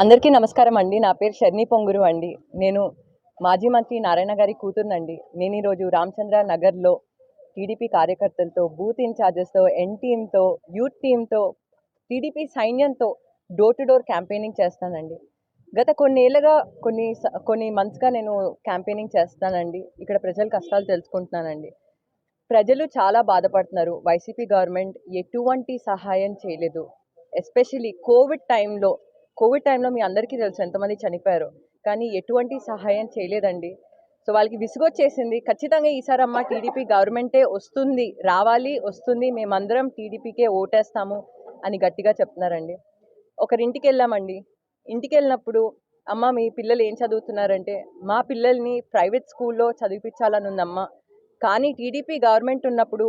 అందరికీ నమస్కారం అండి. నా పేరు షర్ని పొంగురు అండి. నేను మాజీ మంత్రి నారాయణ గారి కూతురునండి. నేను ఈరోజు రామచంద్ర నగర్లో టీడీపీ కార్యకర్తలతో బూత్ ఇన్ఛార్జెస్తో ఎన్ టీమ్తో యూత్ టీమ్తో టీడీపీ సైన్యంతో డోర్ టు డోర్ క్యాంపెయినింగ్ చేస్తానండి. గత కొన్నేళ్ళగా కొన్ని స- కొన్ని మంత్స్గా నేను క్యాంపెయినింగ్ చేస్తానండి. ఇక్కడ ప్రజల కష్టాలు తెలుసుకుంటున్నానండి. ప్రజలు చాలా బాధపడుతున్నారు. వైసీపీ గవర్నమెంట్ ఎటువంటి సహాయం చేయలేదు. ఎస్పెషలీ కోవిడ్ టైంలో కోవిడ్ టైంలో మీ అందరికీ తెలుసు ఎంతమంది చనిపోయారు కానీ ఎటువంటి సహాయం చేయలేదండి. సో వాళ్ళకి విసుగొచ్చేసింది. ఖచ్చితంగా ఈసారి అమ్మ టీడీపీ గవర్నమెంటే వస్తుంది రావాలి వస్తుంది. మేమందరం టీడీపీకే ఓటేస్తాము అని గట్టిగా చెప్తున్నారండి. ఒకరింటికి వెళ్ళామండి ఇంటికి వెళ్ళినప్పుడు అమ్మ మీ పిల్లలు ఏం చదువుతున్నారంటే మా పిల్లల్ని ప్రైవేట్ స్కూల్లో చదివించాలని ఉందమ్మ కానీ టీడీపీ గవర్నమెంట్ ఉన్నప్పుడు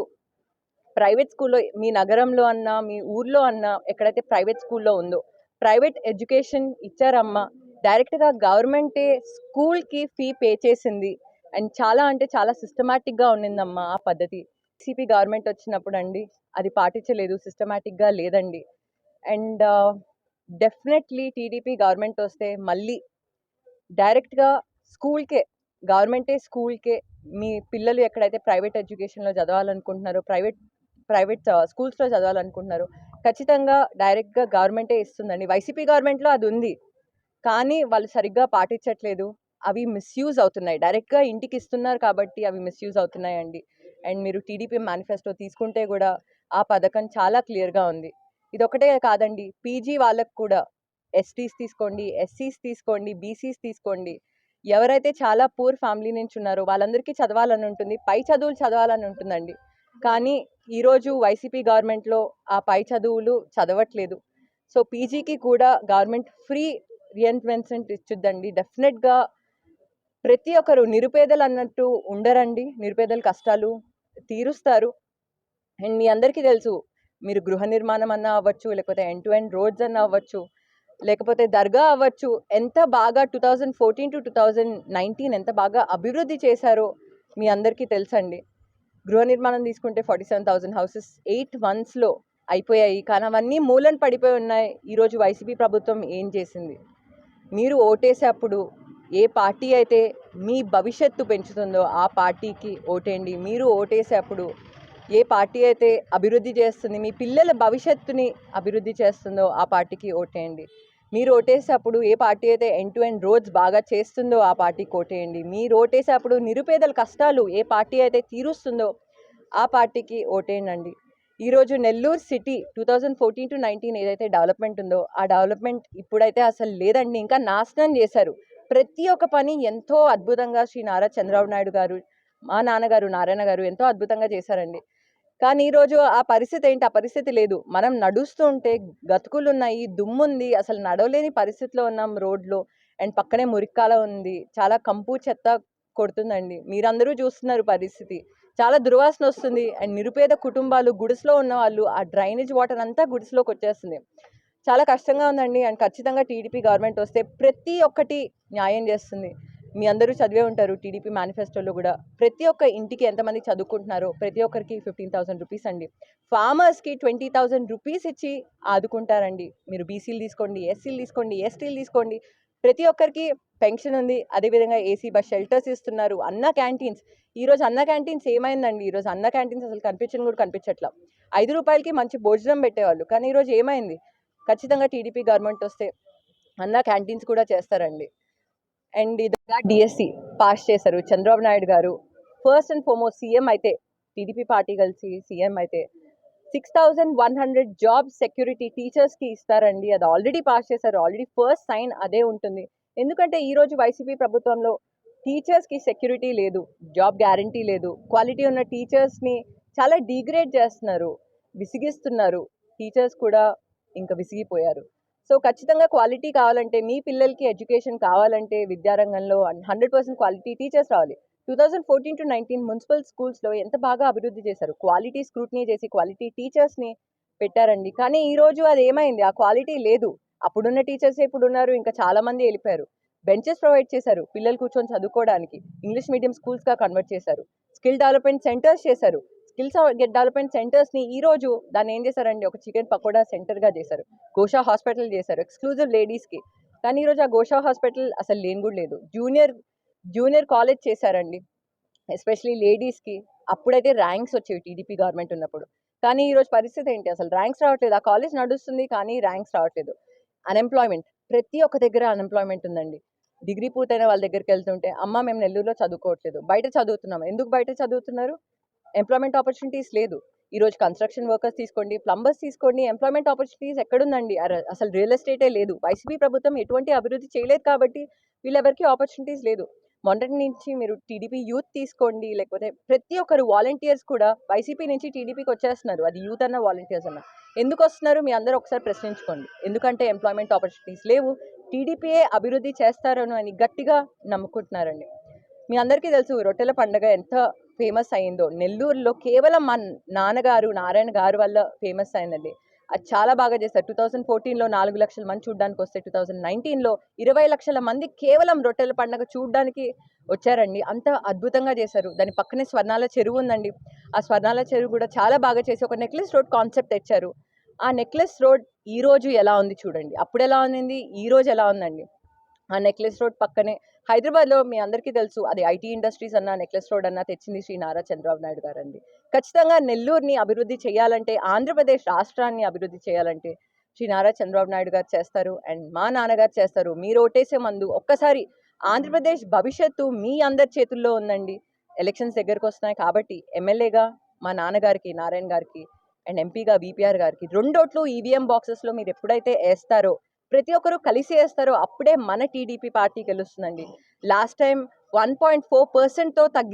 ప్రైవేట్ స్కూల్లో మీ నగరంలో అన్నా మీ ఊర్లో అన్నా ఎక్కడైతే ప్రైవేట్ స్కూల్లో ఉందో ప్రైవేట్ ఎడ్యుకేషన్ ఇచ్చారమ్మా. డైరెక్ట్గా గవర్నమెంటే స్కూల్కి ఫీ పే చేసింది. అండ్ చాలా అంటే చాలా సిస్టమేటిక్గా ఉండిందమ్మా ఆ పద్ధతి. సిపి గవర్నమెంట్ వచ్చినప్పుడు అండి అది పాటించలేదు సిస్టమేటిక్గా లేదండి. అండ్ డెఫినెట్లీ టీడీపీ గవర్నమెంట్ వస్తే మళ్ళీ డైరెక్ట్గా స్కూల్కే గవర్నమెంటే స్కూల్కే మీ పిల్లలు ఎక్కడైతే ప్రైవేట్ ఎడ్యుకేషన్లో చదవాలనుకుంటున్నారో ప్రైవేట్ ప్రైవేట్ స్కూల్స్లో చదవాలనుకుంటున్నారు. ఖచ్చితంగా డైరెక్ట్గా గవర్నమెంటే ఇస్తుందండి. వైసీపీ గవర్నమెంట్లో అది ఉంది. కానీ వాళ్ళు సరిగ్గా పాటించట్లేదు. అవి మిస్యూజ్ అవుతున్నాయి. డైరెక్ట్గా ఇంటికి ఇస్తున్నారు కాబట్టి అవి మిస్యూజ్ అవుతున్నాయండి. అండ్ మీరు టీడీపీ మేనిఫెస్టో తీసుకుంటే కూడా ఆ పథకం చాలా క్లియర్గా ఉంది. ఇదొకటే కాదండి. పీజీ వాళ్ళకు కూడా ఎస్టీస్ తీసుకోండి ఎస్సీస్ తీసుకోండి బీసీస్ తీసుకోండి. ఎవరైతే చాలా పూర్ ఫ్యామిలీ నుంచి ఉన్నారో వాళ్ళందరికీ చదవాలని ఉంటుంది. పై చదువులు చదవాలని ఉంటుందండి. కానీ ఈరోజు వైసీపీ గవర్నమెంట్లో ఆ పై చదువులు చదవట్లేదు. సో పీజీకి కూడా గవర్నమెంట్ ఫ్రీ రియంట్మెంట్ ఇచ్చుద్దండి. డెఫినెట్గా ప్రతి ఒక్కరు నిరుపేదలు అన్నట్టు ఉండరండి. నిరుపేదల కష్టాలు తీరుస్తారు. అండ్ మీ అందరికీ తెలుసు మీరు గృహ నిర్మాణం అన్నా అవ్వచ్చు లేకపోతే ఎండ్ టు ఎండ్ రోడ్స్ అన్నా అవ్వచ్చు లేకపోతే దర్గా అవ్వచ్చు ఎంత బాగా two thousand fourteen to two thousand nineteen ఎంత బాగా అభివృద్ధి చేశారో మీ అందరికీ తెలుసండి. గృహ నిర్మాణం తీసుకుంటే forty seven thousand houses eight మంత్స్లో అయిపోయాయి. కానీ అవన్నీ మూలన పడిపోయి ఉన్నాయి. ఈరోజు వైసీపీ ప్రభుత్వం ఏం చేసింది? మీరు ఓటేసేటప్పుడు ఏ పార్టీ అయితే మీ భవిష్యత్తు పెంచుతుందో ఆ పార్టీకి ఓటేయండి. మీరు ఓటేసేటప్పుడు ఏ పార్టీ అయితే అభివృద్ధి చేస్తుంది మీ పిల్లల భవిష్యత్తుని అభివృద్ధి చేస్తుందో ఆ పార్టీకి ఓటేయండి. మీరు ఓటేసేటప్పుడు ఏ పార్టీ అయితే ఎండ్ టు ఎండ్ రోడ్స్ బాగా చేస్తుందో ఆ పార్టీకి ఓటేయండి మీరు ఓటేసేటప్పుడు నిరుపేదల కష్టాలు ఏ పార్టీ అయితే తీరుస్తుందో ఆ పార్టీకి ఓటేయండి ఈరోజు Nellore city two thousand fourteen to nineteen ఏదైతే డెవలప్మెంట్ ఉందో ఆ డెవలప్మెంట్ ఇప్పుడైతే అసలు లేదండి. ఇంకా నాశనం చేశారు. ప్రతి ఒక్క పని ఎంతో అద్భుతంగా శ్రీ నారా చంద్రబాబు నాయుడు గారు మా నాన్నగారు నారాయణ గారు ఎంతో అద్భుతంగా చేశారండి. కానీ ఈరోజు ఆ పరిస్థితి ఏంటి? ఆ పరిస్థితి లేదు. మనం నడుస్తూ ఉంటే గతుకులు ఉన్నాయి దుమ్ముంది అసలు నడవలేని పరిస్థితిలో ఉన్నాం రోడ్లో. అండ్ పక్కనే మురిక్కాల ఉంది. చాలా కంపు చెత్త కొడుతుందండి. మీరందరూ చూస్తున్నారు పరిస్థితి. చాలా దుర్వాసన వస్తుంది. అండ్ నిరుపేద కుటుంబాలు గుడిసెలో ఉన్న వాళ్ళు ఆ డ్రైనేజ్ వాటర్ అంతా గుడిసెలోకి వచ్చేస్తుంది. చాలా కష్టంగా ఉందండి. అండ్ ఖచ్చితంగా టీడీపీ గవర్నమెంట్ వస్తే ప్రతి ఒక్కటి న్యాయం చేస్తుంది. మీ అందరూ చదివే ఉంటారు టీడీపీ మేనిఫెస్టోలో కూడా. ప్రతి ఒక్క ఇంటికి ఎంతమంది చదువుకుంటున్నారో ప్రతి ఒక్కరికి ఫిఫ్టీన్ థౌసండ్ రూపీస్ అండి. ఫార్మర్స్కి ట్వంటీ థౌసండ్ రూపీస్ ఇచ్చి ఆదుకుంటారండి. మీరు బీసీలు తీసుకోండి ఎస్సీలు తీసుకోండి ఎస్టీలు తీసుకోండి. ప్రతి ఒక్కరికి పెన్షన్ ఉంది. అదేవిధంగా ఏసీ బస్ షెల్టర్స్ ఇస్తున్నారు. అన్న క్యాంటీన్స్. ఈరోజు అన్న క్యాంటీన్స్ ఏమైందండి? ఈరోజు అన్న క్యాంటీన్స్ అసలు కనిపించని కూడా కనిపించట్లా. ఐదు రూపాయలకి మంచి భోజనం పెట్టేవాళ్ళు. కానీ ఈరోజు ఏమైంది? ఖచ్చితంగా టీడీపీ గవర్నమెంట్ వస్తే అన్న క్యాంటీన్స్ కూడా చేస్తారండి. అండ్ ఇది డిఎస్సి పాస్ చేశారు. Chandrababu Naidu garu. First and foremost CM అయితే టీడీపీ పార్టీ కలిసి సీఎం అయితే six thousand one hundred job security టీచర్స్కి ఇస్తారండి. అది ఆల్రెడీ పాస్ చేశారు. ఆల్రెడీ ఫస్ట్ సైన్ అదే ఉంటుంది. ఎందుకంటే ఈరోజు వైసీపీ ప్రభుత్వంలో టీచర్స్కి సెక్యూరిటీ లేదు. జాబ్ గ్యారంటీ లేదు. క్వాలిటీ ఉన్న టీచర్స్ని చాలా డిగ్రేడ్ చేస్తున్నారు. విసిగిస్తున్నారు. టీచర్స్ కూడా ఇంకా విసిగిపోయారు. సో ఖచ్చితంగా క్వాలిటీ కావాలంటే మీ పిల్లలకి ఎడ్యుకేషన్ కావాలంటే విద్యారంగంలో హండ్రెడ్ పర్సెంట్ క్వాలిటీ టీచర్స్ రావాలి. Two thousand fourteen to nineteen municipal స్కూల్స్లో ఎంత బాగా అభివృద్ధి చేశారు? క్వాలిటీ స్క్రూట్నీ చేసి క్వాలిటీ టీచర్స్ని పెట్టారండి. కానీ ఈరోజు అది ఏమైంది? ఆ క్వాలిటీ లేదు. అప్పుడున్న టీచర్స్ ఇప్పుడు ఉన్నారు ఇంకా చాలామంది వెళ్ళిపోయారు. బెంచెస్ ప్రొవైడ్ చేశారు పిల్లలు కూర్చొని చదువుకోవడానికి. ఇంగ్లీష్ మీడియం స్కూల్స్గా కన్వర్ట్ చేశారు. స్కిల్ డెవలప్మెంట్ సెంటర్స్ చేశారు. స్కిల్స్ డెవలప్మెంట్ సెంటర్స్ని ఈ రోజు దాన్ని ఏం చేశారండి? ఒక చికెన్ పకోడా సెంటర్గా చేశారు. గోషా హాస్పిటల్ చేశారు. ఎక్స్క్లూజివ్ లేడీస్కి. కానీ ఈరోజు ఆ గోషా హాస్పిటల్ అసలు లేని కూడా లేదు. జూనియర్ జూనియర్ కాలేజ్ చేశారండి. ఎస్పెషలీ లేడీస్కి. అప్పుడైతే ర్యాంక్స్ వచ్చేవి టీడీపీ గవర్నమెంట్ ఉన్నప్పుడు. కానీ ఈరోజు పరిస్థితి ఏంటి? అసలు ర్యాంక్స్ రావట్లేదు. ఆ కాలేజ్ నడుస్తుంది కానీ ర్యాంక్స్ రావట్లేదు. అన్ఎంప్లాయ్మెంట్. ప్రతి ఒక్క దగ్గర అన్ఎంప్లాయ్మెంట్ ఉందండి. డిగ్రీ పూర్తయిన వాళ్ళ దగ్గరికి వెళ్తుంటే అమ్మ మేము నెల్లూరులో చదువుకోవట్లేదు. బయట చదువుతున్నాం. ఎందుకు బయట చదువుతున్నారు? ఎంప్లాయ్మెంట్ ఆపర్చునిటీస్ లేదు. ఈరోజు కన్స్ట్రక్షన్ వర్కర్స్ తీసుకోండి ప్లంబర్స్ తీసుకోండి ఎంప్లాయ్మెంట్ ఆపర్చునిటీస్ ఎక్కడుందండి? అసలు రియల్ ఎస్టేటే లేదు. వైసీపీ ప్రభుత్వం ఎటువంటి అభివృద్ధి చేయలేదు కాబట్టి వీళ్ళెవరికి ఆపర్చునిటీస్ లేదు. మొన్నటి నుంచి మీరు టీడీపీ యూత్ తీసుకోండి లేకపోతే ప్రతి ఒక్కరు వాలంటీర్స్ కూడా వైసీపీ నుంచి టీడీపీకి వచ్చేస్తున్నారు. అది యూత్ అన్న వాలంటీర్స్ అన్న. ఎందుకు వస్తున్నారు? మీ అందరూ ఒకసారి ప్రశ్నించుకోండి. ఎందుకంటే ఎంప్లాయ్మెంట్ ఆపర్చునిటీస్ లేవు. టీడీపీయే అభివృద్ధి చేస్తారను అని గట్టిగా నమ్ముకుంటున్నారండి. మీ అందరికీ తెలుసు రొట్టెల పండగ ఎంత ఫేమస్ అయిందో నెల్లూరులో కేవలం మా నాన్నగారు నారాయణ గారు వల్ల ఫేమస్ అయిందండి. అది చాలా బాగా చేశారు. టూ థౌజండ్ ఫోర్టీన్లో నాలుగు లక్షల మంది చూడడానికి వస్తే టూ థౌజండ్ నైన్టీన్లో ఇరవై లక్షల మంది కేవలం రొట్టెల పండగ చూడడానికి వచ్చారండి. అంత అద్భుతంగా చేశారు. దాని పక్కనే స్వర్ణాల చెరువు ఉందండి. ఆ స్వర్ణాల చెరువు కూడా చాలా బాగా చేసి ఒక నెక్లెస్ రోడ్ కాన్సెప్ట్ తెచ్చారు. ఆ నెక్లెస్ రోడ్ ఈ రోజు ఎలా ఉంది చూడండి. అప్పుడు ఎలా ఉంది ఈ రోజు ఎలా ఉందండి? ఆ నెక్లెస్ రోడ్ పక్కనే. హైదరాబాద్లో మీ అందరికీ తెలుసు అది ఐటీ ఇండస్ట్రీస్ అన్న నెక్లెస్ రోడ్ అన్న తెచ్చింది శ్రీ నారా చంద్రబాబు నాయుడు గారు అండి ఖచ్చితంగా నెల్లూరుని అభివృద్ధి చేయాలంటే ఆంధ్రప్రదేశ్ రాష్ట్రాన్ని అభివృద్ధి చేయాలంటే శ్రీ నారా చంద్రబాబు నాయుడు గారు చేస్తారు అండ్ మా నాన్నగారు చేస్తారు. మీరు ఓటేసే మందు ఒక్కసారి ఆంధ్రప్రదేశ్ భవిష్యత్తు మీ అందరి చేతుల్లో ఉందండి. ఎలక్షన్స్ దగ్గరకు వస్తున్నాయి కాబట్టి ఎమ్మెల్యేగా మా నాన్నగారికి నారాయణ గారికి అండ్ ఎంపీగా బీపీఆర్ గారికి రెండోట్లు ఈవీఎం బాక్సెస్లో మీరు ఎప్పుడైతే వేస్తారో ప్రతి ఒక్కరు కలిసి వేస్తారో. అప్పుడే మన TDP party గెలుస్తుందండి. Last time one point four పర్సెంట్తో తగ్గి